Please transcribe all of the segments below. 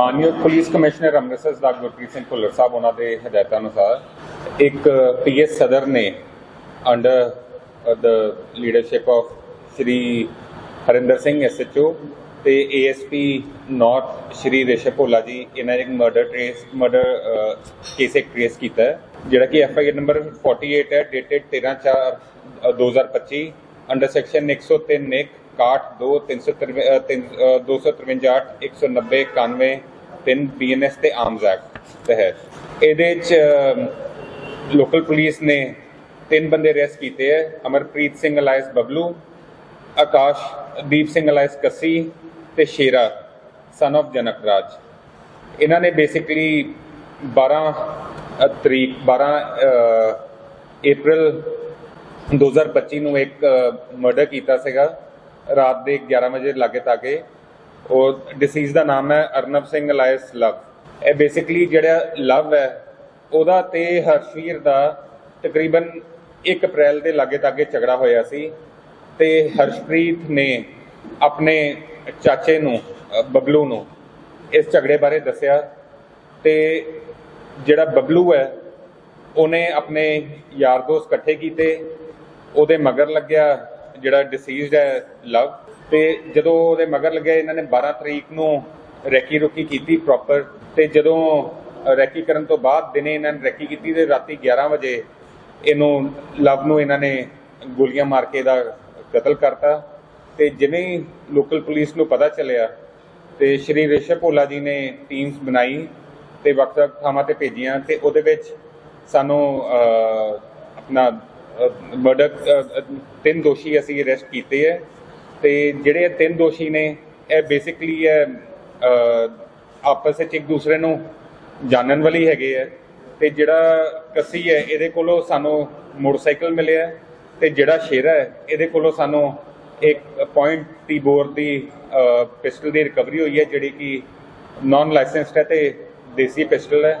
ਮਾਨਯੋਗ police commissioner Amritsar ਦਾ ਗੁਰਪ੍ਰੀਤ ਸਿੰਘ ਭੁੱਲਰ ਸਾਹਿਬ, ਉਹਨਾਂ ਦੇ ਹਦਾਇਤਾਂ ਅਨੁਸਾਰ ਇੱਕ ਪੀਐਸ ਸਦਰ ਨੇ under the leadership of Shri Harinder Singh SHO ਤੇ ਏਐਸਪੀ ਨਾਰਥ ਸ਼੍ਰੀ ਰੇਸ਼ਮ ਭੋਲਾ ਜੀ, ਇਹਨਾਂ ਨੇ ਇੱਕ ਮਰਡਰ ਟ੍ਰੇਸ ਮਰਡਰ ਕੇਸ ਇੱਕ ਟ੍ਰੇਸ ਕੀਤਾ ਜਿਹੜਾ ਕਿ ਐਫਆਈਆਰ ਨੰਬਰ 48 ਹੈ ਡੇਟਡ 13 4 2025 ਅੰਡਰ ਸੈਕਸ਼ਨ 103 ਨਿਕ 62 253 190 91 3 ਬੀਐਨਐਸ ਤੇ ਆਰਮਸ ਐਕਟ ਤਹਿਤ। ਇਹਦੇ ਚ ਲੋਕਲ ਪੁਲਿਸ ਨੇ ਤਿੰਨ ਬੰਦੇ ਅਰੈਸਟ ਕੀਤੇ ਹੈ ਅਮਰਪ੍ਰੀਤ ਸਿੰਘ ਅਲਾਇਸ ਬਬਲੂ, ਆਕਾਸ਼ ਸਿੰਘ ਅਲਾਇਸ ਕੱਸੀ ਤੇ ਸ਼ੇਰਾ ਸਨ ਆਫ ਜਨਕ ਰਾਜ ਇਹਨਾਂ ਨੇ ਬੇਸਿਕਲੀ 12 ਤਰੀਕ 12 ਅਪ੍ਰੈਲ 2025 ਨੂੰ ਇੱਕ ਮਰਡਰ ਕੀਤਾ ਸੀਗਾ। ਰਾਤ ਦੇ 11 ਵਜੇ ਲਾਗੇ ਤਾਗੇ ਉਹ ਡਿਸੀਜ਼ ਦਾ ਨਾਮ ਹੈ ਅਰਨਬ ਸਿੰਘ ਲਾਇਸ ਲਵ। ਇਹ ਬੇਸਿਕਲੀ ਜਿਹੜਾ ਲਵ ਹੈ, ਉਹਦਾ ਤੇ ਹਰਸ਼ਵੀਰ ਦਾ ਤਕਰੀਬਨ 1 ਅਪ੍ਰੈਲ ਦੇ ਲਾਗੇ ਤਾਗੇ ਝਗੜਾ ਹੋਇਆ ਸੀ ਤੇ ਹਰਸ਼ਪ੍ਰੀਤ ਨੇ ਆਪਣੇ ਚਾਚੇ ਨੂੰ ਬਬਲੂ ਨੂੰ ਇਸ ਝਗੜੇ ਬਾਰੇ ਦੱਸਿਆ ਤੇ ਜਿਹੜਾ ਬਬਲੂ ਹੈ, ਉਹਨੇ ਆਪਣੇ ਯਾਰ ਦੋਸਤ ਇਕੱਠੇ ਕੀਤੇ, ਉਹਦੇ ਮਗਰ ਲੱਗਿਆ ਜਿਹੜਾ ਡਿਸੀਜ਼ਡ ਹੈ ਲਵ ਤੇ ਜਦੋਂ ਉਹਦੇ ਮਗਰ ਲੱਗਿਆ ਇਹਨਾਂ ਨੇ 12 ਤਰੀਕ ਨੂੰ ਰੈਕੀ ਰੋਕੀ ਕੀਤੀ ਪ੍ਰੋਪਰ ਤੇ ਜਦੋਂ ਰੈਕੀ ਕਰਨ ਤੋਂ ਬਾਅਦ ਦਿਨੇ ਇਹਨਾਂ ਨੇ ਰੈਕੀ ਕੀਤੀ ਤੇ ਰਾਤੀ 11 ਵਜੇ ਇਹਨੂੰ ਲਵ ਨੂੰ ਇਹਨਾਂ ਨੇ ਗੋਲੀਆਂ ਮਾਰ ਕੇ ਇਹਦਾ ਕਤਲ ਕਰਤਾ। ਤੇ ਜਿਵੇਂ ਹੀ ਲੋਕਲ ਪੁਲਿਸ ਨੂੰ ਪਤਾ ਚੱਲਿਆ ਤੇ ਸ਼੍ਰੀ ਰਿਸ਼ਵ ਭੋਲਾ ਜੀ ਨੇ ਟੀਮਸ ਬਣਾਈ ਤੇ ਵੱਖ-ਵੱਖ ਥਾਵਾਂ ਤੇ ਭੇਜੀਆਂ ਤੇ ਉਹਦੇ ਵਿੱਚ ਸਾਨੂੰ ਆਪਣਾ ਮਰਡਰ ਤਿੰਨ ਦੋਸ਼ੀ ਅਸੀਂ ਅਰੈਸਟ ਕੀਤੇ ਹੈ ਤੇ ਜਿਹੜੇ ਇਹ ਤਿੰਨ ਦੋਸ਼ੀ ਨੇ ਇਹ ਬੇਸਿਕਲੀ ਆਪਸ ਵਿੱਚ ਇੱਕ ਦੂਸਰੇ ਨੂੰ ਜਾਣਨ ਵਾਲੀ ਹੈਗੇ ਹੈ ਤੇ ਜਿਹੜਾ ਕੱਸੀ ਹੈ ਇਹਦੇ ਕੋਲੋਂ ਸਾਨੂੰ ਮੋਟਰਸਾਈਕਲ ਮਿਲਿਆ ਹੈ ਤੇ ਜਿਹੜਾ ਸ਼ੇਰਾ ਹੈ ਇਹਦੇ ਕੋਲੋਂ ਸਾਨੂੰ ਇੱਕ ਪੁਆਇੰਟ ਟੀ ਬੋਰ ਦੀ ਪਿਸਟਲ ਦੀ ਰਿਕਵਰੀ ਹੋਈ ਹੈ ਜਿਹੜੀ ਕਿ ਨਾਨ ਲਾਇਸੈਂਸਡ ਹੈ ਤੇ ਦੇਸੀ ਪਿਸਟਲ ਹੈ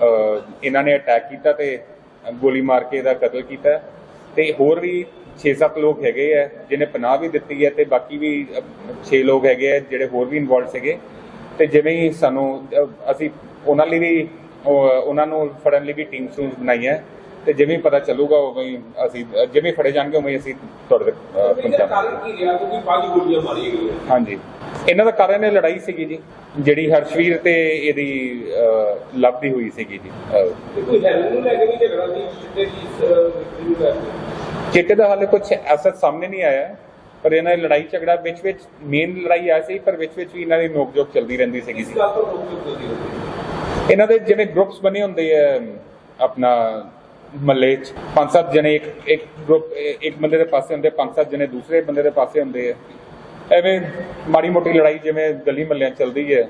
ਇਹਨਾਂ ਨੇ ਅਟੈਕ ਕੀਤਾ ਤੇ ਗੋਲੀ ਮਾਰ ਕੇ ਇਹਦਾ ਕਤਲ ਕੀਤਾ ਤੇ ਹੋਰ ਵੀ 6-7 ਲੋਕ ਹੈਗੇ ਆ ਜਿਨੇ ਪਨਾਹ ਵੀ ਦਿੱਤੀ ਹੈ ਤੇ ਬਾਕੀ ਵੀ 6 ਲੋਕ ਹੈਗੇ ਆ ਜਿਹੜੇ ਹੋਰ ਵੀ ਇਨਵੋਲਡ ਸੀਗੇ। ਤੇ ਜਿਵੇਂ ਹੀ ਸਾਨੂੰ ਅਸੀਂ ਉਹਨਾਂ ਲਈ ਵੀ ਉਹਨਾਂ ਨੂੰ ਫੜਨ ਲਈ ਵੀ ਟੀਮ ਸੂਸ ਬਣਾਈ ਤੇ ਜਿਵੇਂ ਪਤਾ ਚੱਲੂਗਾ ਉਵੇਂ ਹੀ ਅਸੀਂ ਜਿਵੇਂ ਫੜੇ ਜਾਣਗੇ ਉਵੇਂ ਹੀ ਅਸੀਂ ਤੁਹਾਡੇ ਤੱਕ ਪਹੁੰਚਾਵਾਂਗੇ ਹਾਂਜੀ। ਇਹਨਾਂ ਦਾ ਕਾਰਨ ਇਹ ਲੜਾਈ ਸੀਗੀ ਜੀ ਜਿਹੜੀ ਹਰਸ਼ਵੀਰ ਤੇ ਇਹਦੀ ਅਹ, ਲਵ ਦੀ ਹੋਈ ਸੀਗੀ ਜੀ ਚਿੱਟੇ ਦੀ ਹਾਲੇ ਕੁਝ ਐਸਾ ਸਾਹਮਣੇ ਨਹੀਂ ਆਇਆ ਪਰ ਇਹਨਾਂ ਦੀ ਲੜਾਈ ਝਗੜਾ ਵਿੱਚ ਵਿੱਚ ਮੇਨ ਲੜਾਈ ਆ ਸੀ ਪਰ ਵਿੱਚ ਵਿੱਚ ਵੀ ਇਹਨਾਂ ਦੀ ਨੋਕ-ਝੋਕ ਚੱਲਦੀ ਰਹਿੰਦੀ ਸੀਗੀ ਇਹਨਾਂ ਦੇ ਜਿਵੇਂ ਗਰੁੱਪਸ ਬਣੇ ਹੁੰਦੇ ਆ ਆਪਣਾ ਮੱਲੇ 'ਚ ਪੰਜ ਸੱਤ ਜਣੇ ਇੱਕ ਇੱਕ ਗਰੁੱਪ ਇੱਕ ਬੰਦੇ ਦੇ ਪਾਸੇ ਹੁੰਦੇ, ਪੰਜ ਸੱਤ ਜਣੇ ਦੂਸਰੇ ਬੰਦੇ ਦੇ ਪਾਸੇ ਹੁੰਦੇ ਆ। ਐਵੇਂ ਮਾੜੀ ਮੋਟੀ ਲੜਾਈ ਜਿਵੇਂ ਗਲੀ ਮੱਲਿਆਂ ਚੱਲਦੀ ਹੈ।